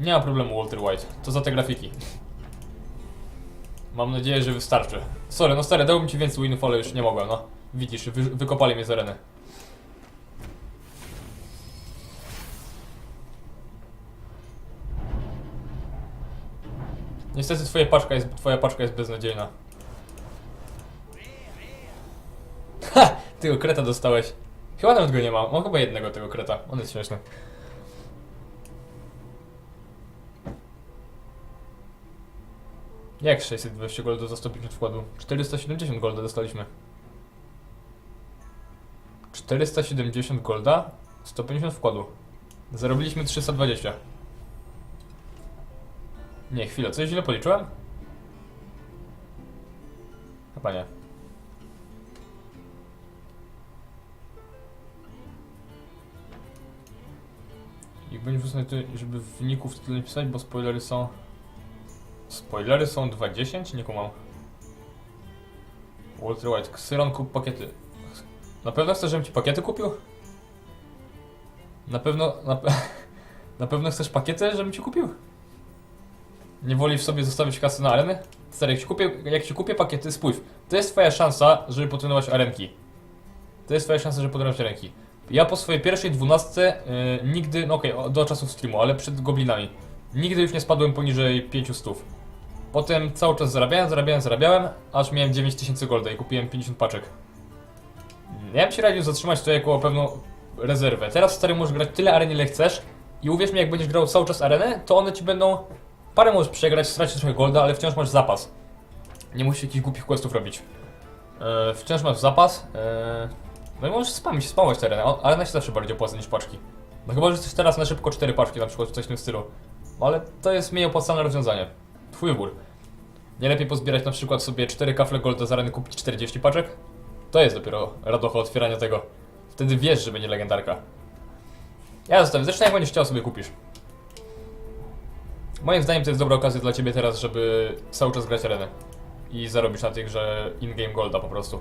Nie ma problemu, Walter White. To za te grafiki. Mam nadzieję, że wystarczy. Sorry, no stary, dałbym ci więcej winów, ale już nie mogłem, no. Widzisz, wy, wykopali mnie z areny. Niestety twoja paczka jest, twoja paczka jest beznadziejna. Ha! Tego kreta dostałeś. Chyba nawet go nie ma. Mam chyba jednego tego kreta. On jest śmieszny. Jak 620 golda za 150 wkładu? 470 golda dostaliśmy. 470 golda, 150 wkładu. Zarobiliśmy 320. Nie, chwilę, coś źle policzyłem? Chyba nie. I będzie tutaj, żeby wyników tyle nie pisać, bo spoilery są... Spoilery są 2.10? Nie kumam. Walter White, Xyron kup pakiety. Na pewno chcesz, żebym ci pakiety kupił? Na pewno... Na, pe na pewno chcesz pakiety, żebym ci kupił? Nie wolisz sobie zostawić kasy na areny? Stary, jak ci kupię, jak ci kupię pakiety, spójrz. To jest twoja szansa, żeby potrenować arenki. To jest twoja szansa, żeby potrenować arenki. Ja po swojej pierwszej dwunastce yy, nigdy, no okej, o- do czasów streamu, ale przed goblinami. Nigdy już nie spadłem poniżej 500. Potem cały czas zarabiałem, zarabiałem, zarabiałem, aż miałem 9000 golda i kupiłem 50 paczek. Ja bym ci radził zatrzymać to jako pewną rezerwę. Teraz stary możesz grać tyle aren ile chcesz i uwierz mi, jak będziesz grał cały czas arenę, to one ci będą... Parę możesz przegrać, stracić trochę golda, ale wciąż masz zapas. Nie musisz jakichś głupich questów robić. E, wciąż masz zapas. E, no i możesz spamić, spamować tę arenę. O, Arena się zawsze bardziej opłaca niż paczki. No chyba, że chcesz teraz na szybko 4 paczki, na przykład coś w tym stylu. Ale to jest mniej opłacalne rozwiązanie. Twój wybór. Nie lepiej pozbierać na przykład sobie 4 kafle golda za areny kupić 40 paczek? To jest dopiero radocha otwierania tego. Wtedy wiesz, że będzie legendarka. Ja zostawię, zresztą jak będziesz chciał sobie kupisz. Moim zdaniem to jest dobra okazja dla ciebie teraz, żeby cały czas grać arenę. I zarobisz na tych, że in-game golda po prostu.